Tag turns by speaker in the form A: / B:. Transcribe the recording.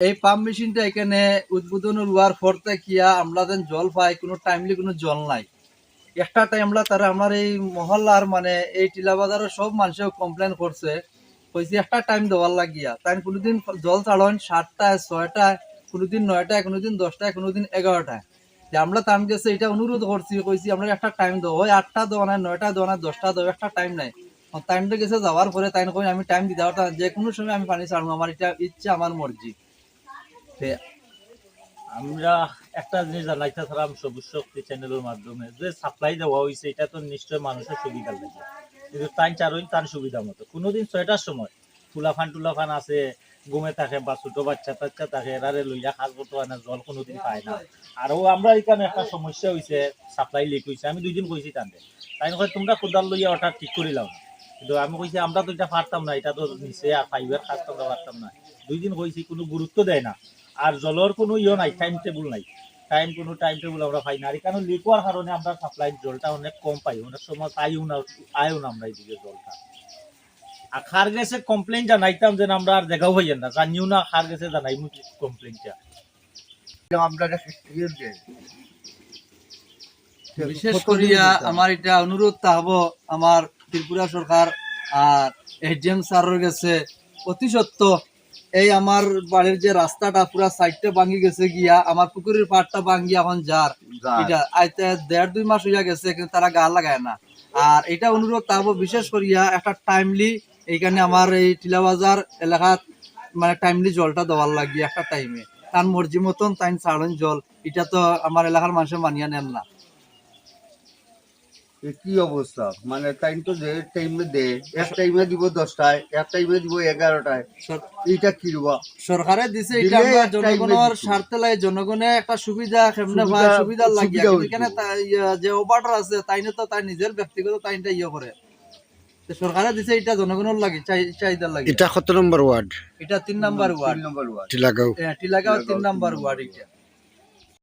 A: এই পাম্প মেশিনটা এখানে উদ্বোধন হওয়ার পর কিয়া আমরা যেন জল পাই, কোনো টাইমলি কোনো জল নাই। একটা টাইমলা তারা আমার এই মহল্লার মানে এই টিলা বাজারের সব মানুষেও কমপ্লেন করছে। কইছে, একটা টাইম দেওয়ার লাগিয়া। তাই কোনোদিন জল ছাড়ন সাতটায়, ছয়টায়, কোনোদিন নয়টায়, কোনোদিন দশটায়, কোনোদিন এগারোটায়। যে আমরা তান গেছে এটা অনুরোধ করছি, কইছি, আমরা একটা টাইম দেবো ওই আটটা দেওয়া নাই, নয়টা দেওয়া নাই, দশটা দেবো একটা টাইম নাই। টাইমটা গেছে যাওয়ার পরে তাই কই আমি টাইম দিতে যে কোনো সময় আমি পানি ছাড়বো, আমার এটা ইচ্ছা, আমার মর্জি।
B: আমরা একটা জিনিস জানাইতেছিলাম সবুজ শক্তি চ্যানেলের মাধ্যমে যে সাপ্লাই দেওয়া হয়েছে এটা তো নিশ্চয় মানুষের সুবিধা লাগে। কিন্তু তাই চারই তার সুবিধা মতো। কোনোদিন ছয়টার সময় তুলাফান টুলাফান আছে, ঘুমে থাকে বা ছোট বাচ্চা টাচ্চা থাকে এরারে লইয়া কাজ করতে হয় না, জল কোনোদিন পায় না। আরও আমরা এখানে একটা সমস্যা হয়েছে সাপ্লাই লিক হয়েছে আমি দুই দিন কইছি তাদের তাই কয় তোমরা কোদাল লইয়া ওটা ঠিক করিলাম না। কিন্তু আমি কইছি, আমরা তো এটা পারতাম না, এটা তো নিচে আর ফাইবার কাজ তো আমরা পারতাম না। দুই দিন কইছি, কোনো গুরুত্ব দেয় না। আর জলের কোনো ইয়ে নাই টাইম টেবিল নাই। টাইম কোনো টাইম টেবিল আমরা পাই না। আর এখানে লিক হওয়ার কারণে আমরা সাপ্লাই জলটা অনেক কম পাই। অনেক সময় পাইও না আয়ও না আমরা এইদিকে জলটা। আর খার গেছে কমপ্লেন জানাইতাম যে আমরা আর দেখাও হইয়া না। জানিও না খার গেছে জানাই কমপ্লেনটা
A: বিশেষ করিয়া আমার এটা অনুরোধ থাকব আমার ত্রিপুরা সরকার আর এডিএম স্যারের গেছে অতি সত্য এই আমার বাড়ির যে রাস্তাটা পুরা সাইডটা ভাঙি গেছে গিয়া আমার পুকুরের পাড়টা ভাঙি এখন যার।
C: যার।
A: এটা আইতে দেড় দুই মাস হইয়া গেছে কিন্তু তারা গা লাগায় না। আর এটা অনুরোধ থাকব বিশেষ করিয়া একটা টাইমলি এইখানে আমার এই টিলাবাজার এলাকাত মানে টাইমলি জলটা দেওয়ার লাগি একটা টাইমে তার মর্জি মতন তাই ছাড়ন জল। এটা তো আমার এলাকার মানুষের মানিয়া নেন না।
C: কি অবস্থা? মানে টাইম তো যে টাইমে দে এক টাইমে দিব দশটায় এক টাইমে দিব এগারোটায়। এইটা কি রবা?
A: সরকারে দিছে এটা আমরা জনগণের স্বার্থে লাগে জনগণের একটা সুবিধা কেমনে পায় সুবিধা লাগিয়া। এখানে যে অপারেটর আছে তাইনে তো তাই নিজের ব্যক্তিগত তাইনটা ইয়ে করে। সরকারে দিছে এটা জনগণের লাগে চাই- চাহিদার লাগে।
D: এটা কত নম্বর ওয়ার্ড?
A: এটা তিন নাম্বার ওয়ার্ড।
C: তিন নম্বর ওয়ার্ড।
D: টিলাগাঁও।
A: টিলাগাঁও তিন নাম্বার ওয়ার্ড। এটা।